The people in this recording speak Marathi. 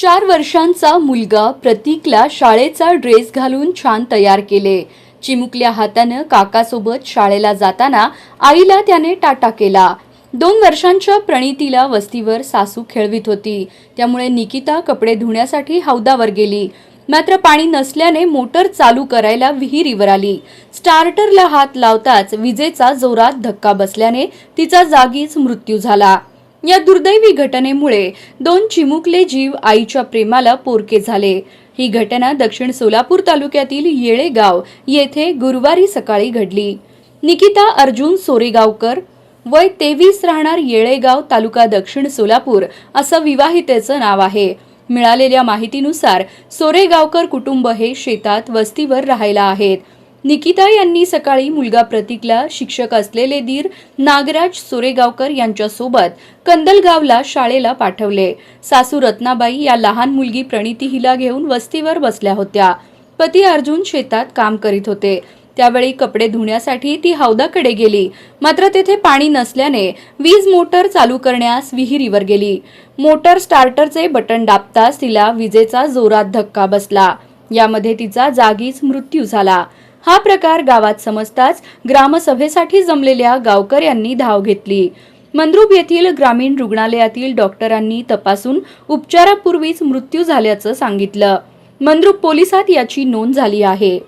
चार वर्षांचा मुलगा प्रतीकला शाळेचा ड्रेस घालून छान तयार केले. चिमुकल्या हातानं काकासोबत शाळेला जाताना आईला त्याने टाटा केला. दोन वर्षांच्या प्रणितीला वस्तीवर सासू खेळवीत होती. त्यामुळे निकिता कपडे धुण्यासाठी हौदावर गेली. मात्र पाणी नसल्याने मोटर चालू करायला विहिरीवर आली. स्टार्टरला हात लावताच विजेचा जोरात धक्का बसल्याने तिचा जागीच मृत्यू झाला. या दुर्दैवी घटनेमुळे दोन चिमुकले जीव आईच्या प्रेमाला पोरके झाले. ही घटना दक्षिण सोलापूर तालुक्यातील येळेगाव येथे गुरुवारी सकाळी घडली. निकिता अर्जुन सोरेगावकर वय तेवीस राहणार येळेगाव तालुका दक्षिण सोलापूर असं विवाहितेचं नाव आहे. मिळालेल्या माहितीनुसार सोरेगावकर कुटुंब हे शेतात वस्तीवर राहायला आहेत. निकिता यांनी सकाळी मुलगा प्रतीकला शिक्षक असलेले दीर नागराज सोरेगावकर यांच्यासोबत कंदलगावला शाळेला पाठवले. सासू रत्नाबाई या लहान मुलगी प्रणिती हिला घेऊन वस्तीवर बसल्या होत्या. पती अर्जुन शेतात काम करीत होते. त्यावेळी कपडे धुण्यासाठी ती हौदाकडे गेली. मात्र तेथे पाणी नसल्याने वीज मोटर चालू करण्यास विहिरीवर गेली. मोटर स्टार्टरचे बटन दाबताच तिला विजेचा जोरात धक्का बसला. यामध्ये तिचा जागीच मृत्यू झाला. हा प्रकार गावात समजताच ग्रामसभेसाठी जमलेल्या गावकऱ्यांनी धाव घेतली. मंद्रुप येथील ग्रामीण रुग्णालयातील डॉक्टरांनी तपासून उपचारापूर्वीच मृत्यू झाल्याचं सांगितलं. मंद्रुप पोलिसात याची नोंद झाली आहे.